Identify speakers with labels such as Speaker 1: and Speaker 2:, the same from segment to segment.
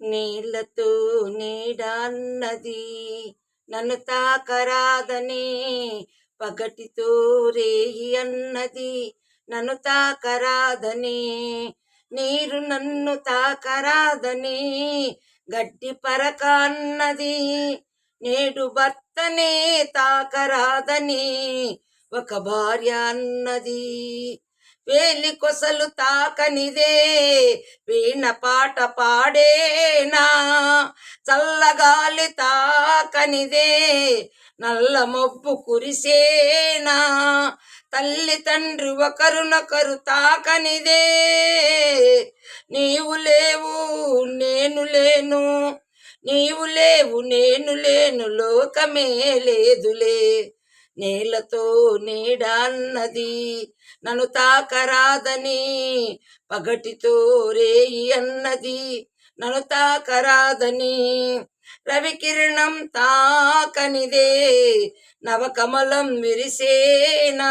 Speaker 1: నీళ్ళతో నీడన్నది నన్ను తాకరాదనే. పగటితో రేయి అన్నది నన్ను తాకరాదనే. నీరు నన్ను తాకరాదని. గడ్డి పరక అన్నది నేడు భర్తనే తాకరాదని. ఒక భార్య అన్నది వేలి కొసలు తాకనిదే వీణ పాట పాడేనా? చల్లగాలి తాకనిదే నల్ల మబ్బు కురిసేనా? తల్లి తండ్రి ఒకరునొకరు తాకనిదే నీవు లేవు నేను లేను. నీవు లేవు నేను లేను లోకమే లేదులే. నేలతో నీడన్నది నన్ను తాకరాదని పగటితో రేయి అన్నది నన్ను తాకరాదని. రవికిరణం తాకనిదే నవకమలం విరిసేనా?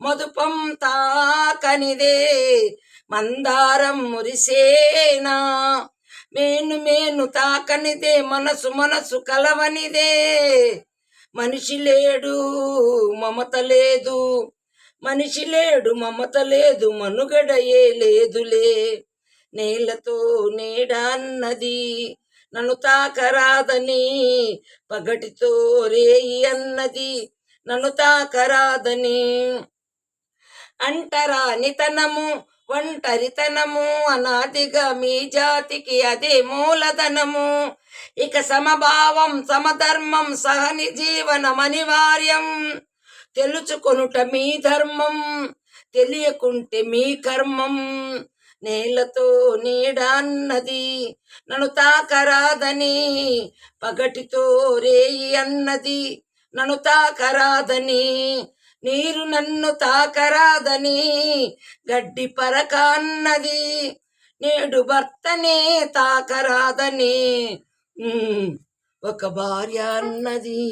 Speaker 1: మధుపం తాకనిదే మందారం మురిసేనా? మేను మేను తాకనిదే మనసు మనసు కలవనిదే. మనిషి లేడు మమత లేదు. మనిషి లేడు మమత లేదు మనుగడయే లేదులే. నేలతో నీడ అన్నది నన్ను తాకరాదని పగటితో రేయి అన్నది నన్ను తాకరాదని అంటరానితనము ఒంటరితనము అనాదిగా మీ జాతికి అదే మూలధనము. ఇక సమభావం సమధర్మం సహని జీవనం అనివార్యం తెలుచుకొనుట మీ ధర్మం తెలియకుంటే మీ కర్మం. నేలతో నీడన్నది నన్ను తాకరాదని పగటితో రేయి అన్నది నన్ను తాకరాదని నీరు నన్ను తాకరాదని గడ్డి పరక అన్నది నేడు భర్తనే తాకరాదని. ఒక భార్య అన్నది.